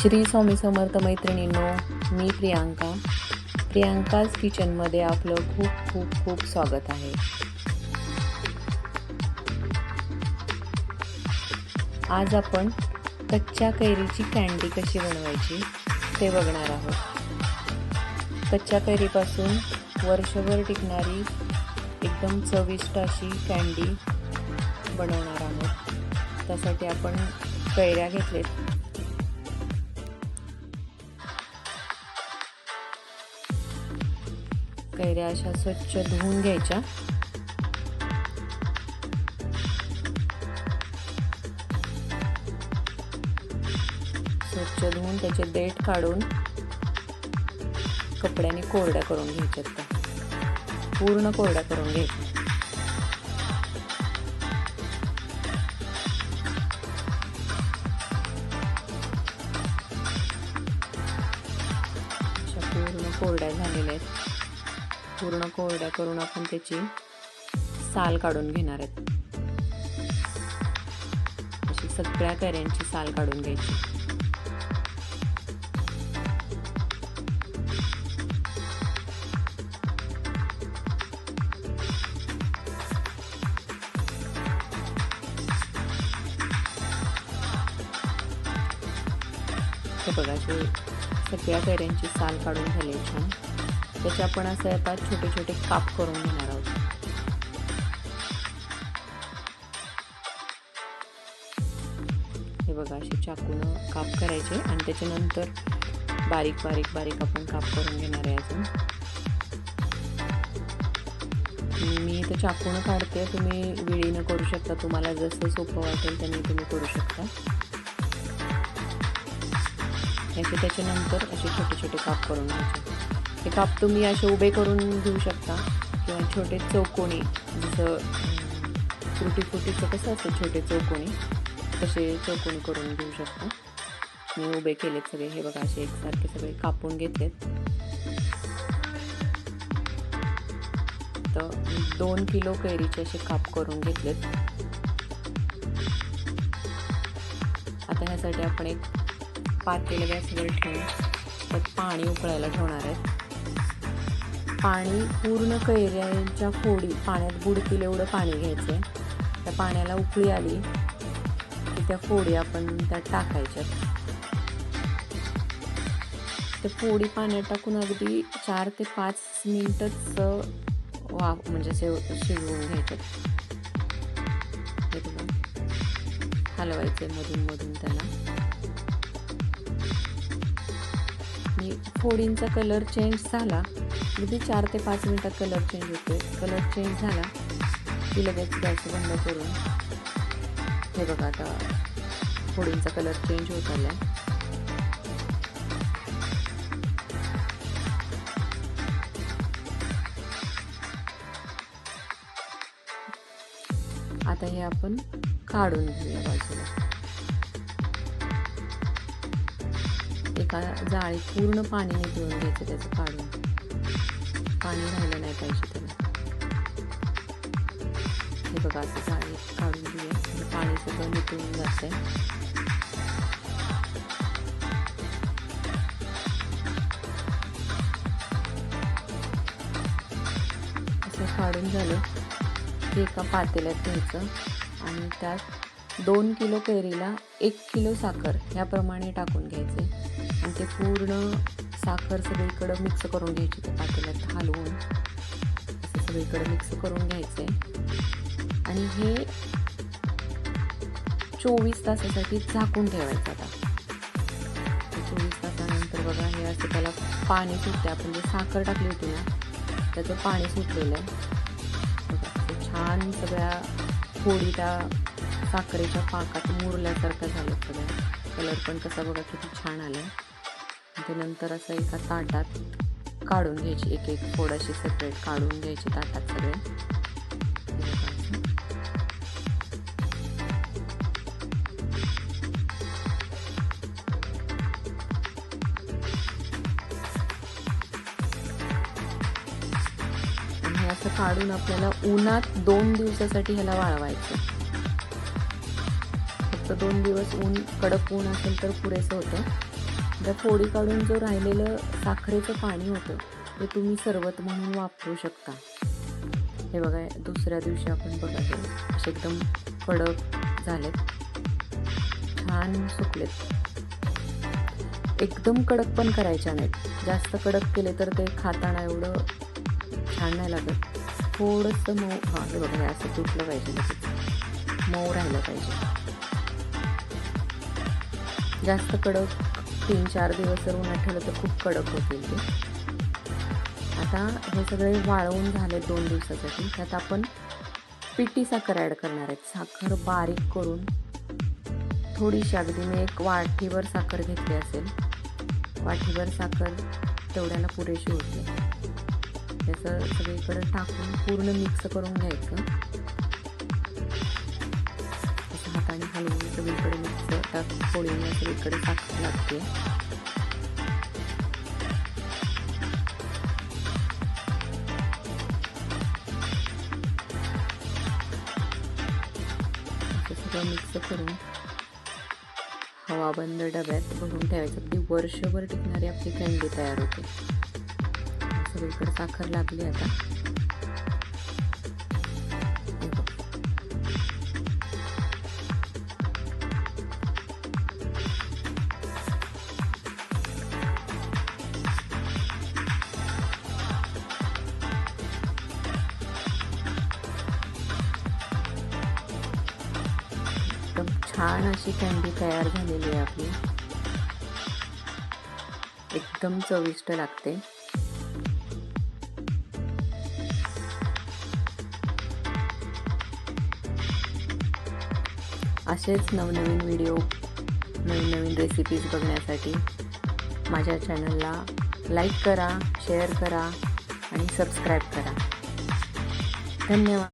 श्री स्वामी समर्थ मैत्रिणींनो मी प्रियांका. प्रियांकाज किचनमध्ये आपलं खूप खूप खूप स्वागत आहे. आज आपण कच्च्या कैरीची कँडी कशी बनवायची ते बघणार आहोत. कच्च्या कैरीपासून वर्षभर टिकणारी एकदम चविष्ट अशी कँडी बनवणार आहोत. त्यासाठी आपण कैऱ्या घेतलेत. कैऱ्या अशा स्वच्छ धुवून घ्यायच्या. स्वच्छ धुवून त्याचे देठ काढून कपड्याने कोरड्या करून घ्यायच्यात त्या. पूर्ण कोरड्या करून घ्यायच्या. पूर्ण कोरड्या करून आपण त्याची साल काढून घेणार आहेत. अशी सगळ्या कैऱ्यांची साल काढून घ्यायची. बघा सगळ्या कैऱ्यांची साल काढून झाली छान. त्याचे आपण असं आता छोटे छोटे काप करून घेणार आहोत. हे बघा असे चाकून काप करायचे आणि त्याच्यानंतर बारीक बारीक बारीक आपण काप करून घेणार आहे अजून. मी इथं चाकून काढते तुम्ही विळीनं करू शकता. तुम्हाला जसं सोपं वाटेल त्यांनी तुम्ही करू शकता. याचे त्याच्यानंतर असे छोटे छोटे काप करून घ्यायचे. हे काप तुम्ही असे उभे करून घेऊ शकता. किंवा छोटे चौकोणी जसं फ्रुटी फ्रुटीचं कसं असतं छोटे चौकोणी तसे चौकोणी करून घेऊ शकता. मी उभे केलेत सगळे हे बघा असे एकसारखे सगळे कापून घेतलेत. तर दोन किलो कैरीचे असे काप करून घेतलेत. आता ह्यासाठी आपण एक पातेलं गॅसवर ठेवून त्यात पाणी उकळायला ठेवणार आहे पाणी पूर्ण कैऱ्यांच्या फोडी पाण्यात बुडतील एवढं पाणी घ्यायचं आहे त्या पाण्याला उकळी आली की त्या फोडी आपण त्यात टाकायच्यात त्या फोडी पाण्यात टाकून अगदी चार ते पाच मिनटच वा म्हणजे असे शिजवून घ्यायच्यात हलवायचे मधून मधून त्याला. आणि फोडींचा कलर चेंज झाला अगदी चार ते पाच मिनटात कलर चेंज होतो कलर चेंज झाला की लगेच गॅस बंद करून हे बघा आता फोडींचा कलर चेंज होत आला आता हे आपण काढून घेऊया बाजूला. एका जाळीत पूर्ण पाणी निघून घ्यायचं त्याचं काढून. पाणी राहिलं नाही पाहिजे त्याला. हे बघा असं साडी काढून दिली पाणी सगळं निथळून जाते असं काढून झालं की एका पातेल्यात घ्यायचं आणि त्यात दोन किलो कैरीला एक किलो साखर ह्याप्रमाणे टाकून घ्यायचे. आणि ते पूर्ण साखर सगळीकडं मिक्स करून घ्यायची त्या पातेल्यात हलवून. असं सगळीकडं मिक्स करून घ्यायचे आणि हे चोवीस तासासाठी झाकून ठेवायचं आता. चोवीस तासानंतर बघा हे असं त्याला पाणी सुटते आपण जे साखर टाकली होती ना त्याचं पाणी सुटलेलं आहे. छान सगळ्या फोडी त्या साखरेच्या पाकात मुरल्यासारखं झालं सगळं. कलर पण कसा बघा किती छान आला आहे म्हणजे त्यानंतर असं एका ताटात काढून घ्यायची. एक एक फोड अशी सेपरेट काढून घ्यायची ताटात सगळे. आणि असं काढून आपल्याला उन्हात दोन दिवसासाठी ह्याला वाळवायचं. फक्त दोन दिवस ऊन कडक ऊन असेल तर पुरेसं होतं. त्या फोडी काढून जो राहिलेलं साखरेचं पाणी होतं ते तुम्ही सरबत म्हणून वापरू शकता. हे बघा दुसऱ्या दिवशी आपण बघा हे असे एकदम कडक झालेत. छान सुकलेत. एकदम कडक पण करायच्या नाहीत. जास्त कडक केले तर ते खाताना एवढं छान नाही लागत. थोडंसं मऊ हां हे बघा असं तुटलं पाहिजे. मऊ राहिलं पाहिजे. जास्त कडक तीन चार दिवस जर उन्हात ठेवलं तर खूप कडक होतील ते. आता हे सगळे वाळवून झाले दोन दिवसासाठी. त्यात आपण पिठी साखर ॲड करणार आहेत. साखर बारीक करून थोडीशी अगदी मी एक वाटीभर साखर घेतली असेल. वाटीभर साखर तेवढ्याला पुरेशी होते त्याचं सगळीकडे टाकून पूर्ण मिक्स करून घ्यायचं. हाताने हलवून सगळीकडे मिक्स टाकून पोळीने सगळीकडे साखर लागते. सगळं मिक्स करून हवाबंद डब्यात भरून ठेवायचं. अगदी वर्षभर टिकणारी आपली कँडी तयार होते. सगळीकडे साखर लागली आता. एकदम छान अशी कँडी तयार झालेली आहे आपली. एकदम चविष्ट लागते. असेच नवनवीन व्हिडिओ नवीन नवीन रेसिपीज बघण्यासाठी माझ्या चॅनलला लाईक करा शेअर करा आणि सबस्क्राईब करा. धन्यवाद.